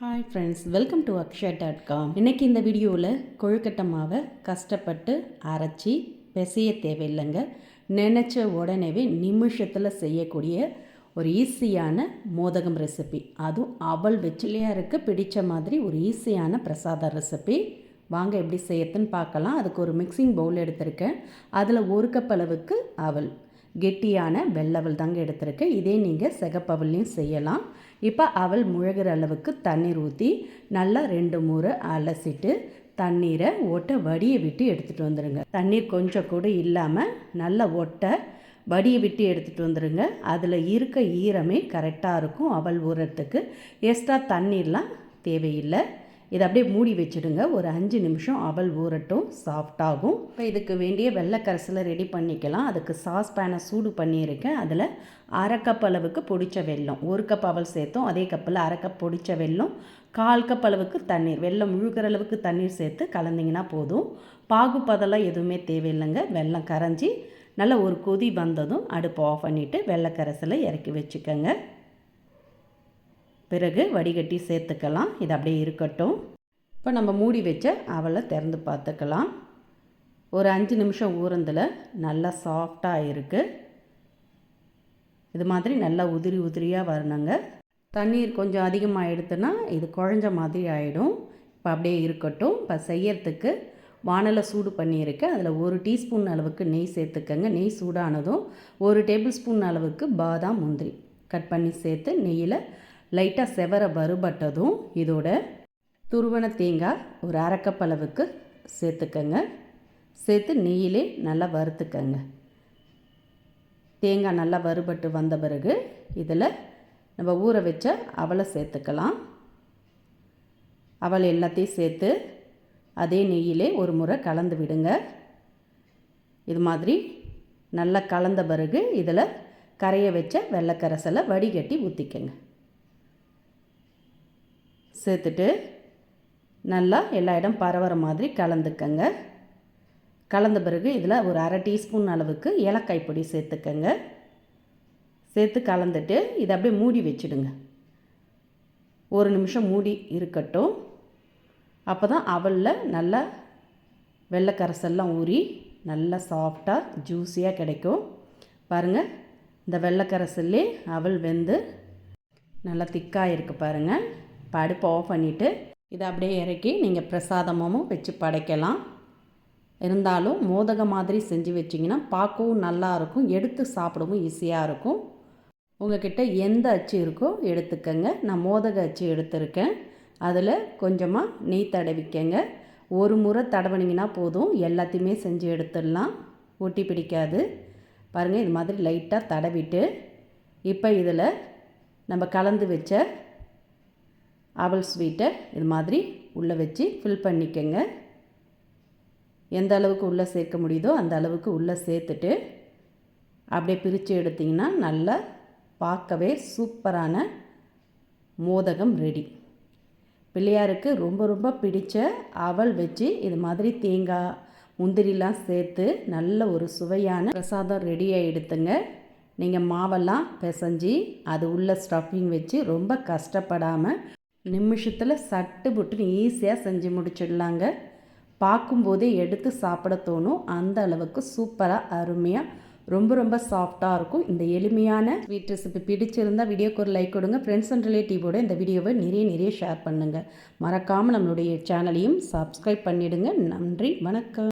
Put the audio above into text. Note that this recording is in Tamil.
Hi friends welcome to Akshaya dot com இன்றைக்கி இந்த வீடியோவில் கொழுக்கட்டை மாவை கஷ்டப்பட்டு அரைச்சி பிசைய தேவையில்லைங்க. நினச்ச உடனேவே நிமிஷத்தில் செய்யக்கூடிய ஒரு ஈஸியான மோதகம் ரெசிபி அதுவும் அவள் வெச்சிலையாருக்கு பிடித்த மாதிரி ஒரு ஈஸியான பிரசாத ரெசிபி வாங்க எப்படி செய்யறதுன்னு பார்க்கலாம். அதுக்கு ஒரு மிக்சிங் பவுல் எடுத்திருக்கேன். அதில் ஒரு கப் அளவுக்கு அவல். கெட்டியான வெள்ளவல் தாங்க எடுத்திருக்கேன் இதே நீங்கள் சிகப்பவல்லையும் செய்யலாம். இப்போ அவள் முழுகிற அளவுக்கு தண்ணீர் ஊற்றி நல்லா ரெண்டு முறை அலசிட்டு தண்ணீரை ஒட்டை வடியை விட்டு எடுத்துகிட்டு வந்துடுங்க தண்ணீர் கொஞ்சம் கூட இல்லாமல் நல்லா ஒட்டை வடியை விட்டு எடுத்துகிட்டு வந்துடுங்க அதில் இருக்க ஈரமே கரெக்டாக இருக்கும். அவள் ஊறத்துக்கு. எக்ஸ்ட்ரா தண்ணீர்லாம் தேவையில்லை. இதை அப்படியே மூடி வச்சுடுங்க. ஒரு அஞ்சு நிமிஷம் அவல் ஊறட்டும் சாஃப்டாகும் இப்போ இதுக்கு வேண்டிய வெள்ளைக்கரசில் ரெடி பண்ணிக்கலாம். அதுக்கு சாஸ் பேனை சூடு பண்ணியிருக்கேன். அதில் அரை கப் அளவுக்கு பொடிச்ச வெல்லம். ஒரு கப் அவல் சேர்த்தோம். அதே கப்பில் அரை கப் பொடிச்ச வெல்லம். கால் கப் அளவுக்கு தண்ணீர். வெள்ளம் முழுகிற அளவுக்கு தண்ணீர் சேர்த்து கலந்திங்கன்னா போதும். பாகுப்பதெல்லாம் எதுவுமே தேவையில்லைங்க. வெள்ளம் கரைஞ்சி நல்லா ஒரு கொதி வந்ததும் அடுப்பு ஆஃப் பண்ணிவிட்டு வெள்ளைக்கரசில் இறக்கி வச்சுக்கோங்க. பிறகு வடிகட்டி சேர்த்துக்கலாம். இது அப்படியே இருக்கட்டும். இப்போ நம்ம மூடி வச்ச அவளை திறந்து பார்த்துக்கலாம். ஒரு அஞ்சு நிமிஷம் ஊறந்தில் நல்லா சாஃப்டாக இருக்குது இது மாதிரி நல்லா உதிரி உதிரியாக வரணுங்க. தண்ணீர் கொஞ்சம் அதிகமாக எடுத்துன்னா இது குழஞ்ச மாதிரி ஆகிடும் இப்போ அப்படியே இருக்கட்டும். இப்போ செய்யறதுக்கு வானலை சூடு பண்ணியிருக்கேன் அதில் ஒரு டீஸ்பூன் அளவுக்கு நெய் சேர்த்துக்கங்க. நெய் சூடானதும் ஒரு டேபிள் ஸ்பூன் அளவுக்கு பாதாம் முந்திரி கட் பண்ணி சேர்த்து நெய்யில் லைட்டாக செவர வறுபட்டதும் இதோட துருவன தேங்காய் ஒரு அரைக்கப் அளவுக்கு சேர்த்துக்கங்க. சேர்த்து நெய்யிலே நல்லா வறுத்துக்கங்க. தேங்காய் நல்லா வறுபட்டு வந்த பிறகு இதில் நம்ம ஊற வச்ச அவளை சேர்த்துக்கலாம். அவள் எல்லாத்தையும் சேர்த்து அதே நெய்யிலே ஒரு முறை கலந்து விடுங்க. இது மாதிரி நல்லா கலந்த பிறகு இதில் கரைய வச்ச வெள்ளைக்கரசலை வடிகட்டி ஊற்றிக்கங்க சேர்த்துட்டு நல்லா எல்லா இடம் பரவற மாதிரி கலந்துக்கங்க. கலந்த பிறகு இதில் ஒரு அரை டீஸ்பூன் அளவுக்கு ஏலக்காய் பொடி சேர்த்துக்கங்க. சேர்த்து கலந்துட்டு இதை அப்படியே மூடி வச்சுடுங்க. ஒரு நிமிஷம் மூடி இருக்கட்டும். அப்போ தான் அவலில் நல்லா வெள்ளைக்கரசெல்லாம் ஊறி நல்லா சாஃப்டாக ஜூஸியாக கிடைக்கும். பாருங்கள் இந்த வெள்ளைக்கரசல்லே அவல் வெந்து நல்லா திக்காக இருக்குது பாருங்கள் இப்போ அடுப்பை ஆஃப் பண்ணிவிட்டு இதை அப்படியே இறக்கி நீங்கள் பிரசாதமும் வச்சு படைக்கலாம். இருந்தாலும் மோதகம் மாதிரி செஞ்சு வச்சிங்கன்னா பார்க்கவும் நல்லாயிருக்கும் எடுத்து சாப்பிடவும் ஈஸியாக இருக்கும். உங்கள்கிட்ட எந்த அச்சு இருக்கோ எடுத்துக்கங்க. நான் மோதக அச்சு எடுத்திருக்கேன். அதில் கொஞ்சமாக நெய் தடவிக்கங்க. ஒரு முறை தடவினீங்கன்னா போதும் எல்லாத்தையுமே செஞ்சு எடுத்துடலாம். ஒட்டி பிடிக்காது. பாருங்கள் இது மாதிரி லைட்டாக தடவிட்டு இப்போ இதில் நம்ம கலந்து வச்ச அவல் ஸ்வீட்டை இது மாதிரி உள்ளே வச்சு ஃபில் பண்ணிக்கங்க. எந்த அளவுக்கு உள்ளே சேர்க்க முடியுதோ அந்த அளவுக்கு உள்ளே சேர்த்துட்டு அப்படியே பிரித்து எடுத்திங்கன்னா நல்லா பார்க்கவே சூப்பரான மோதகம் ரெடி. பிள்ளையாருக்கு ரொம்ப ரொம்ப பிடிச்ச அவல் வச்சு இது மாதிரி தேங்காய் முந்திரிலாம் சேர்த்து நல்ல ஒரு சுவையான பிரசாதம் ரெடியாக எடுத்துங்க. நீங்கள் மாவெல்லாம் பிசைஞ்சி அது உள்ள ஸ்டஃபிங் வச்சு ரொம்ப கஷ்டப்படாமல் நிமிஷத்தில் சட்டு புட்டுன்னு ஈஸியாக செஞ்சு முடிச்சிடலாங்க. பார்க்கும்போதே எடுத்து சாப்பிட தோணும். அந்த அளவுக்கு சூப்பராக அருமையாக ரொம்ப ரொம்ப சாஃப்டாக இருக்கும். இந்த எளிமையான ஸ்வீட் ரெசிபி பிடிச்சிருந்தால் வீடியோக்கு ஒரு லைக் கொடுங்க. ஃப்ரெண்ட்ஸ் அண்ட் ரிலேட்டிவோட இந்த வீடியோவை நிறைய நிறைய ஷேர் பண்ணுங்கள் மறக்காமல் நம்மளுடைய சேனலையும் சப்ஸ்கிரைப் பண்ணிவிடுங்க நன்றி வணக்கம்.